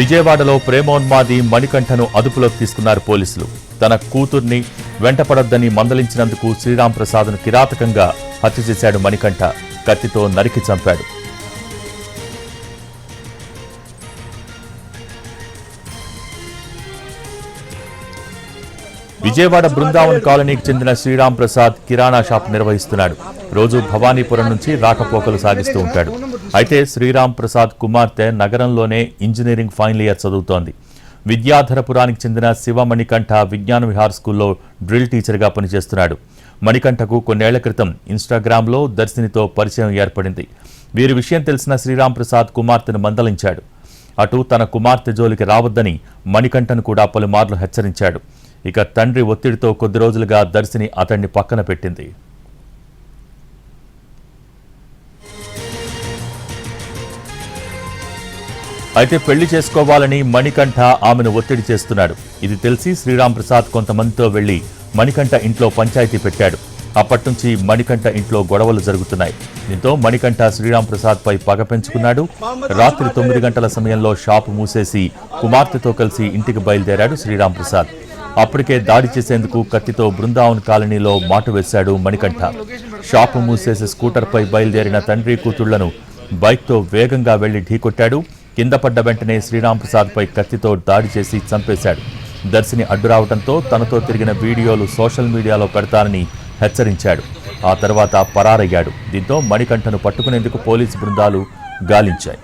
విజయవాడలో ప్రేమోన్మాది మణికంఠను అదుపులోకి తీసుకున్నారు పోలీసులు. తన కూతుర్ని వెంటపడొద్దని మందలించినందుకు శ్రీరాంప్రసాద్ను కిరాతకంగా హత్య చేశాడు మణికంఠ. కత్తితో నరికి చంపాడు. విజయవాడ బృందావన్ కాలనీకి చెందిన శ్రీరామ్ ప్రసాద్ కిరాణా షాప్ నిర్వహిస్తున్నాడు. రోజు భవానీపురం నుంచి రాకపోకలు సాగిస్తూ ఉంటాడు. అయితే శ్రీరామ్ ప్రసాద్ కుమార్తె నగరంలోనే ఇంజనీరింగ్ ఫైనల్ ఇయర్ చదువుతోంది. విద్యాధరపురానికి చెందిన శివ మణికంఠ విజ్ఞాన విహార్ స్కూల్లో డ్రిల్ టీచర్గా పనిచేస్తున్నాడు. మణికంఠకు కొన్నేళ్ళ క్రితం ఇన్స్టాగ్రామ్లో దర్శినితో పరిచయం ఏర్పడింది. వీరి విషయం తెలిసిన శ్రీరామ్ ప్రసాద్ కుమార్తెను మందలించాడు. అటు తన కుమార్తె జోలికి రావద్దని మణికంఠను కూడా పలుమార్లు హెచ్చరించాడు. ఇక తండ్రి ఒత్తిడితో కొద్ది రోజులుగా దర్శిని అతన్ని పక్కన పెట్టింది. అయితే పెళ్ళి చేసుకోవాలని మణికంఠ ఆమెను ఒత్తిడి చేస్తున్నాడు. ఇది తెలిసి శ్రీరామ్ ప్రసాద్ కొంతమందితో వెళ్ళి మణికంఠ ఇంట్లో పంచాయతీ పెట్టాడు. అప్పటి నుంచి మణికంఠ ఇంట్లో గొడవలు జరుగుతున్నాయి. దీంతో మణికంఠ శ్రీరామ్ ప్రసాద్ పై పగ పెంచుకున్నాడు. రాత్రి తొమ్మిది గంటల సమయంలో షాపు మూసేసి కుమార్తెతో కలిసి ఇంటికి బయలుదేరాడు శ్రీరామ్ ప్రసాద్. అప్పటికే దాడి చేసేందుకు కత్తితో బృందావన్ కాలనీలో మాటు వేశాడు మణికంఠ. షాపు మూసేసి స్కూటర్పై బయలుదేరిన తండ్రి కూతుళ్ళను బైక్తో వేగంగా వెళ్ళి ఢీకొట్టాడు. కింద పడ్డ వెంటనే శ్రీరామ్ కత్తితో దాడి చేసి చంపేశాడు. దర్శిని అడ్డు రావడంతో తనతో తిరిగిన వీడియోలు సోషల్ మీడియాలో పెడతానని హెచ్చరించాడు. ఆ తర్వాత పరారయ్యాడు. దీంతో మణికంఠను పట్టుకునేందుకు పోలీసు బృందాలు గాలించాయి.